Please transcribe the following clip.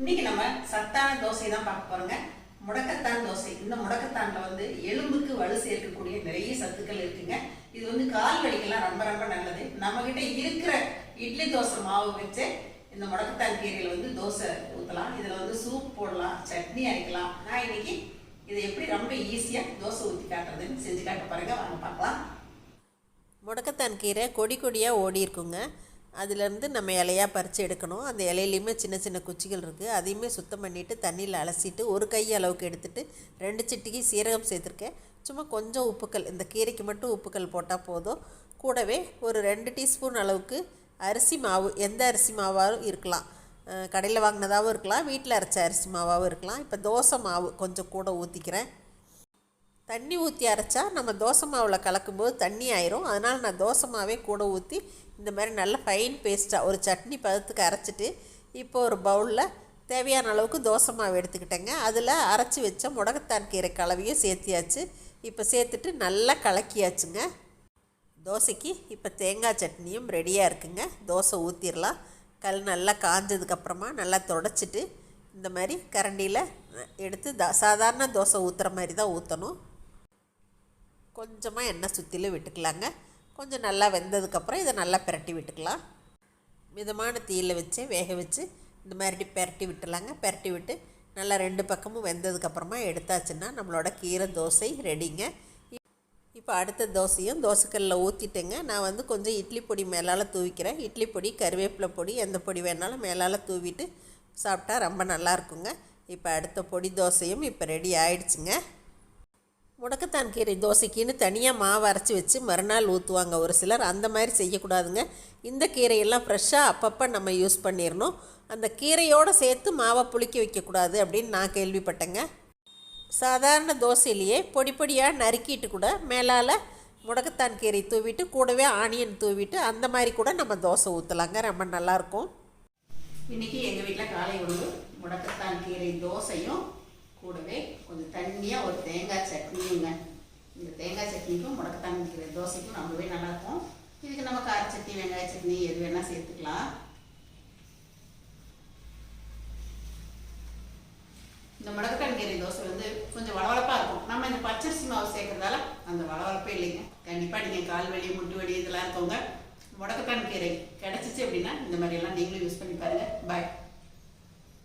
இன்னைக்கு நம்ம சத்தான தோசை தான் பார்க்க போறோங்க. முடக்கத்தான் தோசை. இந்த முடக்கத்தான்ல வந்து எலும்புக்கு வலு சேர்க்கக்கூடிய நிறைய சத்துக்கள் இருக்குங்க. இது வந்து கால் வலிக்கெல்லாம் ரொம்ப ரொம்ப நல்லது. நம்ம கிட்ட இருக்கிற இட்லி தோசை மாவு வச்சு இந்த முடக்கத்தான் கீரையில வந்து தோசை ஊற்றலாம் இதுல வந்து சூப் போடலாம் சட்னி அரைக்கலாம். நான் இன்னைக்கு இதை எப்படி ரொம்ப ஈஸியா தோசை ஊற்றி காட்டுறதுன்னு செஞ்சு காட்ட பாருங்க வாங்க பார்க்கலாம். முடக்கத்தான் கீரை கொடி கொடியாக ஓடி இருக்குங்க. அதுலேருந்து நம்ம இலையாக பறித்து எடுக்கணும். அந்த இலையிலையுமே சின்ன சின்ன குச்சிகள் இருக்குது அதையுமே சுத்தம் பண்ணிவிட்டு தண்ணியில் அலசிட்டு ஒரு கை அளவுக்கு எடுத்துகிட்டு ரெண்டு சிட்டிக்கு சீரகம் சேர்த்துருக்கேன். சும்மா கொஞ்சம் உப்புக்கள் இந்த கீரைக்கு மட்டும் உப்புக்கள் போட்டால் போதும். கூடவே ஒரு ரெண்டு டீஸ்பூன் அளவுக்கு அரிசி மாவு எந்த அரிசி மாவாகவும் இருக்கலாம். கடையில் வாங்கினதாகவும் இருக்கலாம் வீட்டில் அரைச்ச அரிசி மாவாகவும் இருக்கலாம். இப்போ தோசை மாவு கொஞ்சம் கூட ஊற்றிக்கிறேன் தண்ணி ஊற்றி அரைச்சா நம்ம தோசை மாவில் கலக்கும்போது தண்ணி ஆயிரும். அதனால் நான் தோசை மாவே கூட ஊற்றி இந்த மாதிரி நல்ல ஃபைன் பேஸ்ட்டாக ஒரு சட்னி பதத்துக்கு அரைச்சிட்டு இப்போ ஒரு பவுலில் தேவையான அளவுக்கு தோசை மாவு எடுத்துக்கிட்டேங்க. அதில் அரைச்சி வச்ச முடக்கத்தான் கீரை கலவையும் சேர்த்தியாச்சு. இப்போ சேர்த்துட்டு நல்லா கலக்கியாச்சுங்க. தோசைக்கு இப்போ தேங்காய் சட்னியும் ரெடியாக இருக்குங்க. தோசை ஊற்றிடலாம் கல் நல்லா காஞ்சதுக்கப்புறமா நல்லா தொடச்சிட்டு இந்த மாதிரி கரண்டியில் எடுத்து த சாதாரண தோசை ஊற்றுற மாதிரி தான் ஊற்றணும் கொஞ்சமாக எண்ணெய் சுற்றிலும் விட்டுக்கலாங்க. கொஞ்சம் நல்லா வெந்ததுக்கப்புறம் இதை நல்லா பிரட்டி விட்டுக்கலாம். மிதமான தீயில் வச்சு வேக வச்சு இந்த மாதிரி பிரட்டி விட்டுலாங்க. பிரட்டி விட்டு நல்லா ரெண்டு பக்கமும் வெந்ததுக்கப்புறமா எடுத்தாச்சுன்னா நம்மளோட கீரை தோசை ரெடிங்க. இப்போ அடுத்த தோசையும் தோசைக்கல்லில் ஊற்றிட்டேங்க நான் வந்து கொஞ்சம் இட்லி பொடி மேலால் தூவிக்கிறேன். இட்லி பொடி கருவேப்பிலை பொடி எந்த பொடி வேணாலும் மேலால் தூவிட்டு சாப்பிட்டா ரொம்ப நல்லா இருக்குங்க. இப்போ அடுத்த பொடி தோசையும் இப்போ ரெடி ஆயிடுச்சுங்க. முடக்கத்தான் கீரை தோசைக்குன்னு தனியாக மாவு அரைச்சி வச்சு மறுநாள் ஊற்றுவாங்க ஒரு சிலர். அந்த மாதிரி செய்யக்கூடாதுங்க. இந்த கீரையெல்லாம் ஃப்ரெஷ்ஷாக அப்பப்போ நம்ம யூஸ் பண்ணிடணும் அந்த கீரையோடு சேர்த்து மாவை புளிக்க வைக்கக்கூடாது அப்படின்னு நான் கேள்விப்பட்டேங்க. சாதாரண தோசையிலேயே பொடி பொடியாக நறுக்கிட்டு கூட மேலால் முடக்கத்தான் கீரை தூவிட்டு கூடவே ஆனியன் தூவிட்டு அந்த மாதிரி கூட நம்ம தோசை ஊற்றலாங்க ரொம்ப நல்லாயிருக்கும் இன்றைக்கி எங்கள் வீட்டில் காலை உணவு முடக்கத்தான் கீரை தோசையும் கூடவே கொஞ்சம் தண்ணியாக ஒரு தேங்காய் சட்னி இந்த தேங்காய் சட்னிக்கும் முடக்கத்தான் கீரை தோசைக்கும் ரொம்பவே நல்லா இருக்கும். இதுக்கு நம்ம கார சட்னி வெங்காய சட்னி எது வேணால் சேர்த்துக்கலாம். இந்த முடக்கத்தான் கீரை தோசை வந்து கொஞ்சம் வளவளப்பா இருக்கும். நம்ம இந்த பச்சரிசி மாவு சேர்க்கறதால அந்த வளவளப்பே இல்லைங்க. கண்டிப்பா நீங்க கால் வலி முட்டு வலி இதெல்லாம் இருக்கவங்க முடக்கத்தான் கீரை கிடைச்சிச்சு அப்படின்னா இந்த மாதிரியெல்லாம் நீங்களும் யூஸ் பண்ணி பாருங்க. பாய்